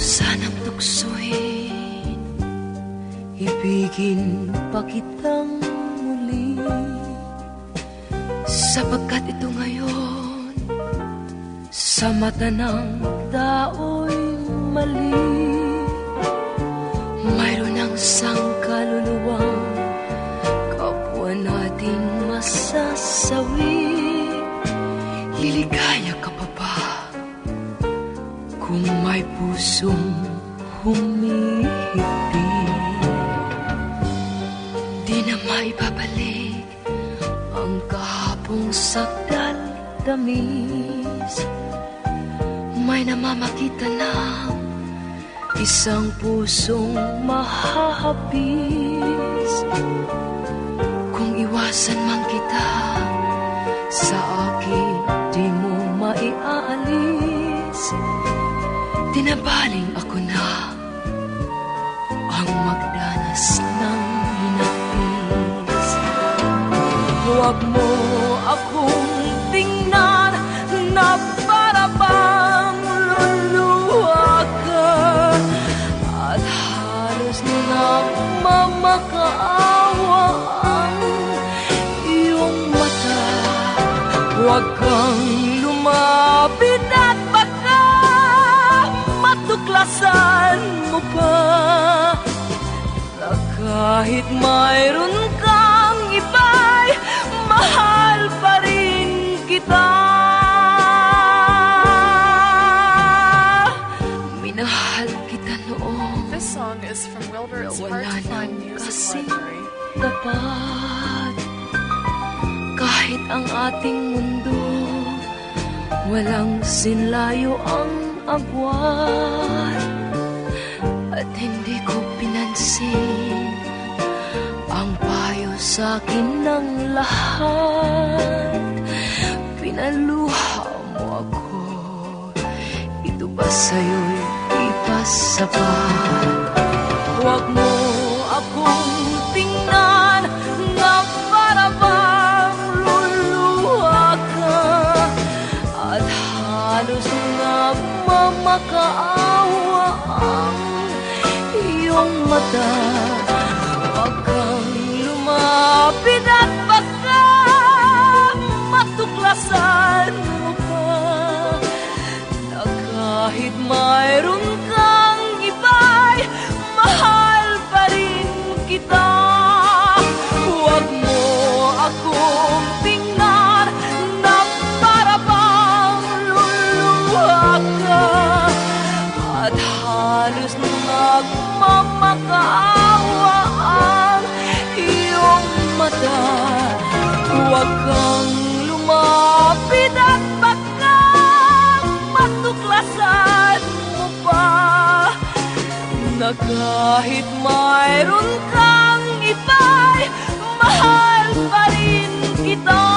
sanang tuksoin Ibigin pa kitang muli. Sapagkat ito ngayon Sa mata ng tao'y mali. Mayroon ang sangka Kung may pusong humihipin Di na maibabalik Ang kahapong sakdal tamis. May namamakita ng Isang pusong mahahapis. Kung iwasan man kita Sa Tinabaling ako na Ang magdanas ng hinapis Huwag mo akong tingnan Na kahit mayroon kang iba'y mahal pa rin kita Minahal kita noon This song is from Wilbur. It's hard to find music library. tapat Kahit ang ating mundo Walang sinlayo ang agwat At hindi ko pinansin Ang payo sa akin ng lahat. Pinaluha mo ako. Ito ba sa'yo'y ipasapat? Huwag mo akong tingnan na para bang luluha ka. At halos na mamakaawa ang iyong mata nagmamakaawa ang iyong mata Huwag kang lumapit at baka matuklasan mo pa. Na kahit mayroon kang iba'y mahal pa rin kita.